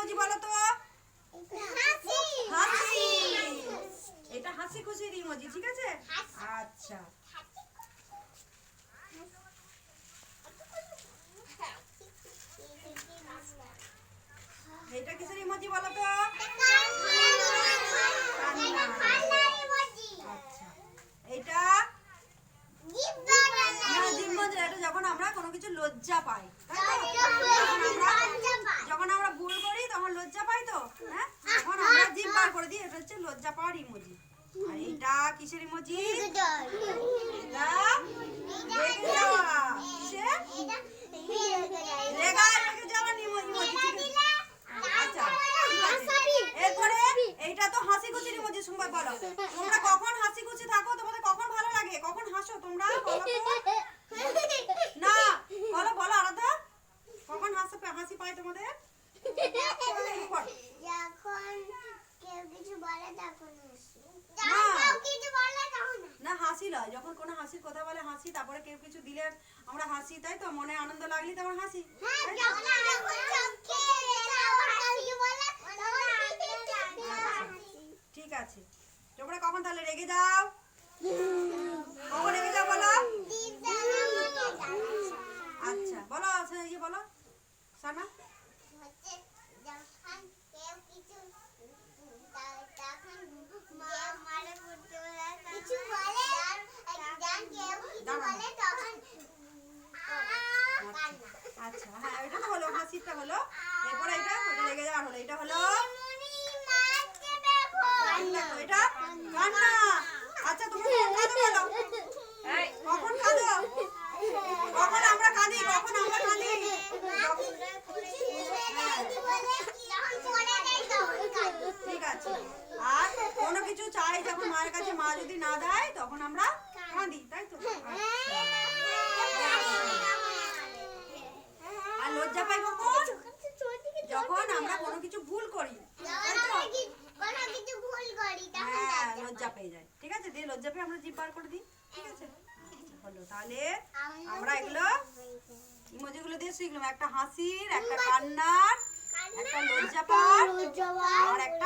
Emoji বলো তো? হাসি। এটা হাসি খুশির ইমোজি ঠিক আছে? আচ্ছা। এটা কিসের ইমোজি বলো তো? আচ্ছা। এটা যখন আমরা কোনো কিছু লজ্জা পাই তাই তো? যখন আমরা যখন আমরা ভুল করি তখন লজ্জা পাই তো হ্যাঁ তখন আমরা জিভ বার করে দিই এটা হচ্ছে লজ্জা পাওয়ার ইমোজি আর এটা কিসের ইমোজি ইমোজি আচ্ছা এইটা তো হাসি ইমোজি বলো। তোমরা কখন হাসি খুশি থাকো? তোমাদের কখন ভালো লাগে? কখন হাসো? তোমরা বলো তো না বলো বলো আরাধা কখন হাসি পা- হাসি পায় তোমাদের কখন? যখন কেউ কিছু বলে তখন হাসি না। যখন কেউ কিছু বলে তখন হাসি। না হাসি লয় যখন কোনো হাসির কথা বলে হাসি তারপরে কেউ কিছু দিলে আমরা হাসি তাই তো? মনে আনন্দ লাগলি হ্যাঁ, তো? বলে তখন হাসি। ঠিক আছে। তোমরা কখন তাহলে রেগে যাও? কখন রেগে যাও বলো আচ্ছা বলো আচ্ছা ইয়ে বলো সানা হচ্ছে যখন কেউ কিছু তা- তখন মা মারে পড়তে বলে কিছু বলে যখন কেউ কিছু দাঁড়াও। বলে তখন কান্না আচ্ছা হ্যাঁ হলো এরপরে এটা ওটা যাওয়ার হলো এটা হলো আচ্ছা আমরা কাঁদি? কখন আমরা কাঁদি? ঠিক আছে। আর কোনো কিছু চাই যখন মায়ের কাছে মা যদি না দেয়, তখন আমরা কাঁদি, তাই তো আর লজ্জা পাই কখন যখন আমরা কোনো কিছু ভুল করি তাই তো হ্যাঁ লজ্জা পেয়ে যায়। ঠিক আছে? দিয়ে লজ্জা পেয়ে আমরা জিভ বার করে দিই। ঠিক আছে? হলো, তাহলে আমরা এগুলো ইমোজিগুলো দিয়ে শিখলাম একটা হাসির, একটা কান্নার, একটা লজ্জা পাওয়ার, আর একটা